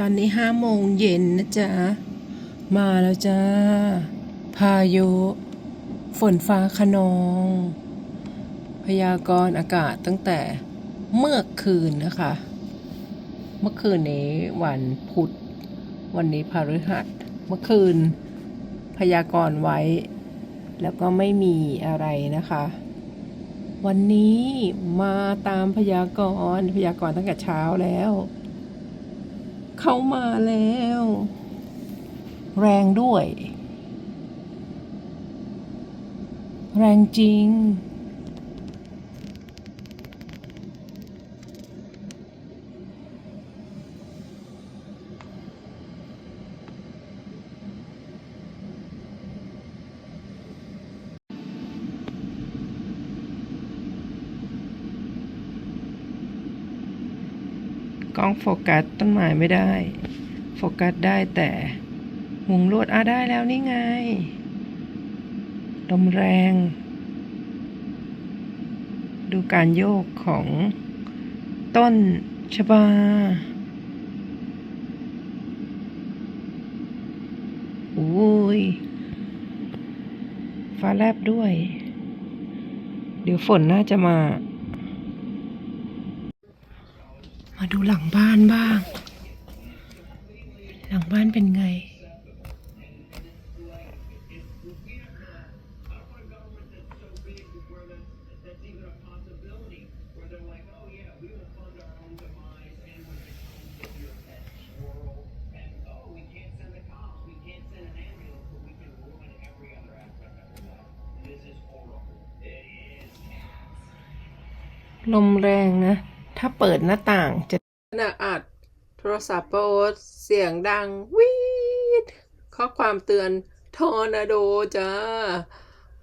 ตอนนี้ห้าโมงเย็นนะจ๊ะ มาแล้วจ้า พายุ ฝนฟ้าขนอง พยากรณ์อากาศตั้งแต่เมื่อคืนนะคะ เมื่อคืนนี้วันพุธ วันนี้พฤหัส เมื่อคืน พยากรณ์ไว้ แล้วก็ไม่มีอะไรนะคะ วันนี้มาตามพยากรณ์พยากรณ์ตั้งแต่เช้าแล้ว เข้ามาแล้ว แรงด้วย แรงจริง กล้องโฟกัสต้นไม้ไม่ได้ โฟกัสได้แต่มุงลวดอะได้แล้วนี่ไงลมแรง ดูการโยกของต้นชบาอุ้ย ฟ้าแลบด้วย เดี๋ยวฝนน่าจะมา มาดูหลังบ้านบ้าง หลังบ้านเป็นไง ลมแรงนะ ถ้าเปิดหน้าต่างจะขณะอัดโทรศัพท์โพสต์เสียงดังวีดข้อความเตือนทอร์นาโดจ้า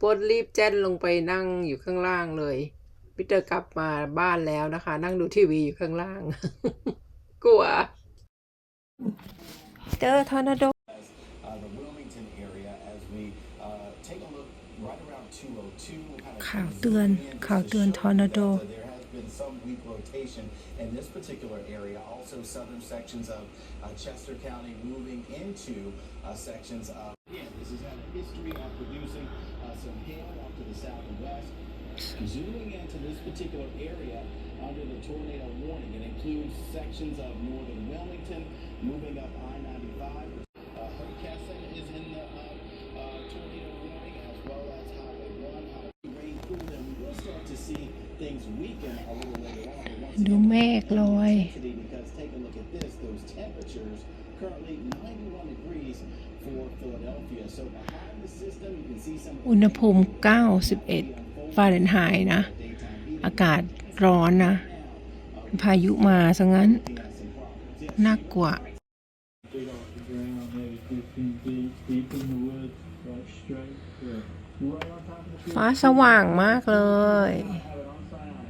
ปดรีบแจ้นลงไปนั่งอยู่ข้างล่างเลยพีเตอร์กลับมาบ้านแล้วนะคะ นั่งดูทีวีอยู่ข้างล่าง กลัว เจอทอร์นาโด uh, the Wilmington area as we uh, take a look right around 202. Kind of ข่าวเตือน zoom in ข่าว just to เตือน show ทอร์นาโด that, There has been some weak rotation in this particular area. Also, southern sections of uh, Chester County moving into uh, sections of. Yeah, this has had a history of producing uh, some hail off to the south and west. Zooming into this particular area under the tornado warning, it includes sections of northern Wilmington, ดู again, เมฆลอย intensity because take a look at this, those temperatures currently 91 degrees for Philadelphia. So behind the system, you can see some อุณหภูมิ 91 ฟาเรนไฮต์นะ อากาศร้อนนะ พายุมาซะงั้น น่ากลัว Dig off the ground, maybe 15 feet deep in the woods, right straight. Yeah. Right on top of the tree. ฟ้าสว่างมากเลย Have it on silent.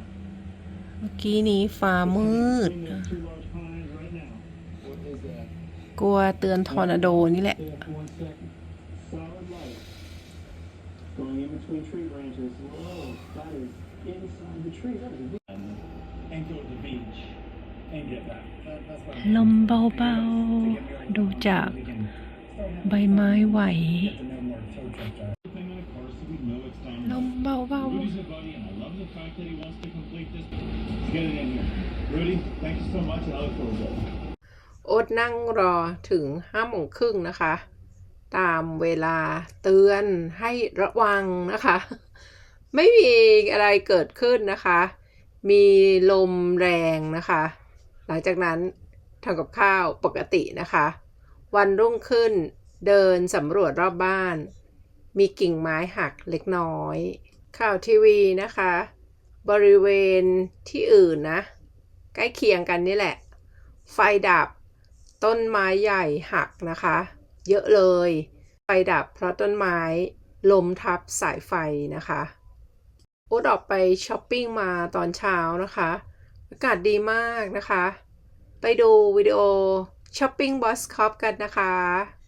เมื่อกี้นี้ฟ้ามืด กลัวเตือนทอร์นาโดนี่แหละ ลมเบาๆ ดูจากใบไม้ไหว done. ลมเบา Rudy's a buddy, and I love the fact that he wants to complete this. Let's get it in here. Rudy, thank you so much, and I look forward to it. ๆโอ๊ตนั่งรอถึงห้าโมงครึ่งนะคะ ตามเวลาเตือนให้ระวังนะคะ ไม่มีอะไรเกิดขึ้นนะคะ มีลมแรงนะคะ หลังจากนั้นทำกับข้าวปกตินะคะ วันรุ่งขึ้นเดินสำรวจรอบบ้าน มีกิ่งไม้หักเล็กน้อย ข่าวทีวีนะคะ บริเวณที่อื่นนะ ใกล้เคียงกันนี่แหละ ไฟดับต้นไม้ใหญ่หักนะคะ เยอะเลย ไฟดับเพราะต้นไม้ลมทับสายไฟนะคะโอ๊ตออกไปช้อปปิ้งมาตอนเช้านะคะอากาศดีมากนะคะ ไปดูวิดีโอช้อปปิ้งบอสคอปกันนะคะ